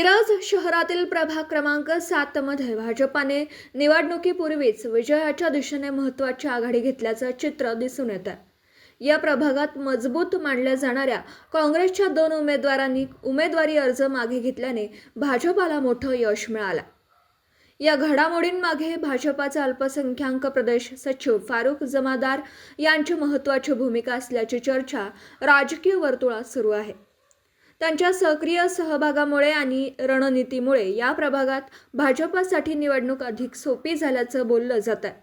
मिरज शहरातील प्रभाग क्रमांक सातमध्ये भाजपाने निवडणुकीपूर्वीच विजयाच्या दिशेने महत्त्वाची आघाडी घेतल्याचं चित्र दिसून येतं या प्रभागात मजबूत मानल्या जाणाऱ्या काँग्रेसच्या दोन उमेदवारांनी उमेदवारी अर्ज मागे घेतल्याने भाजपाला मोठं यश मिळालं. या घडामोडींमागे भाजपाचे अल्पसंख्याक प्रदेश सचिव फारुख जमादार यांची महत्त्वाची भूमिका असल्याची चर्चा राजकीय वर्तुळात सुरू आहे. त्यांच्या सक्रिय सहभागामुळे आणि रणनीतीमुळे या प्रभागात भाजपासाठी निवडणूक अधिक सोपी झाल्याचं बोललं जात आहे.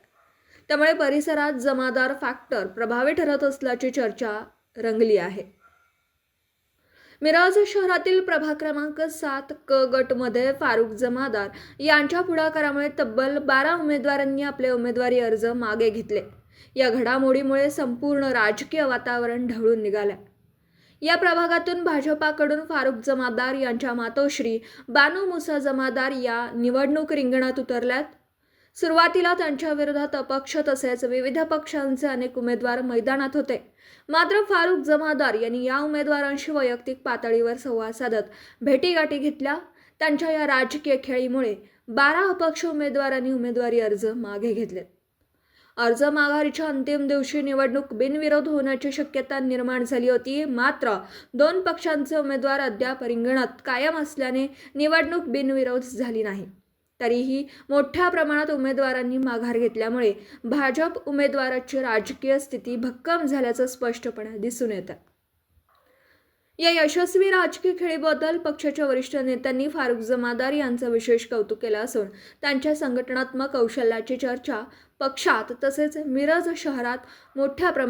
त्यामुळे परिसरात जमादार फॅक्टर प्रभावी ठरत असल्याची चर्चा रंगली आहे. मिराज शहरातील प्रभाग क्रमांक सात क गटमध्ये फारुख जमादार यांच्या पुढाकारामुळे तब्बल बारा उमेदवारांनी आपले उमेदवारी अर्ज मागे घेतले. या घडामोडीमुळे संपूर्ण राजकीय वातावरण ढवळून निघालं या प्रभागातून भाजपाकडून फारुख जमादार यांच्या मातोश्री बानू मुसा जमादार या निवडणूक रिंगणात उतरल्यात. सुरुवातीला त्यांच्या विरोधात अपक्ष तसेच विविध पक्षांचे अनेक उमेदवार मैदानात होते. मात्र फारुख जमादार यांनी या उमेदवारांशी वैयक्तिक पातळीवर संवाद साधत भेटीगाठी घेतल्या. त्यांच्या या राजकीय खेळीमुळे बारा अपक्ष उमेदवारांनी उमेदवारी अर्ज मागे घेतलेत. अर्ज माघारीच्या अंतिम दिवशी निवडणूक बिनविरोध होण्याची शक्यता निर्माण झाली होती. मात्र दोन पक्षांचे उमेदवार अद्याप रिंगणात कायम असल्याने निवडणूक बिनविरोध झाली नाही. तरीही मोठ्या प्रमाणात उमेदवारांनी माघार घेतल्यामुळे भाजप उमेदवाराची राजकीय स्थिती भक्कम झाल्याचं स्पष्टपणे दिसून येतं. या यशस्वी राजकीय खेळीबद्दल पक्षाच्या वरिष्ठ नेत्यांनी फारुख जमादार यांचं विशेष कौतुक केलं असून त्यांच्या संघटनात्मक कौशल्याची चर्चा पक्षात तसेच मिरज शहरात मोठ्या प्रमाणात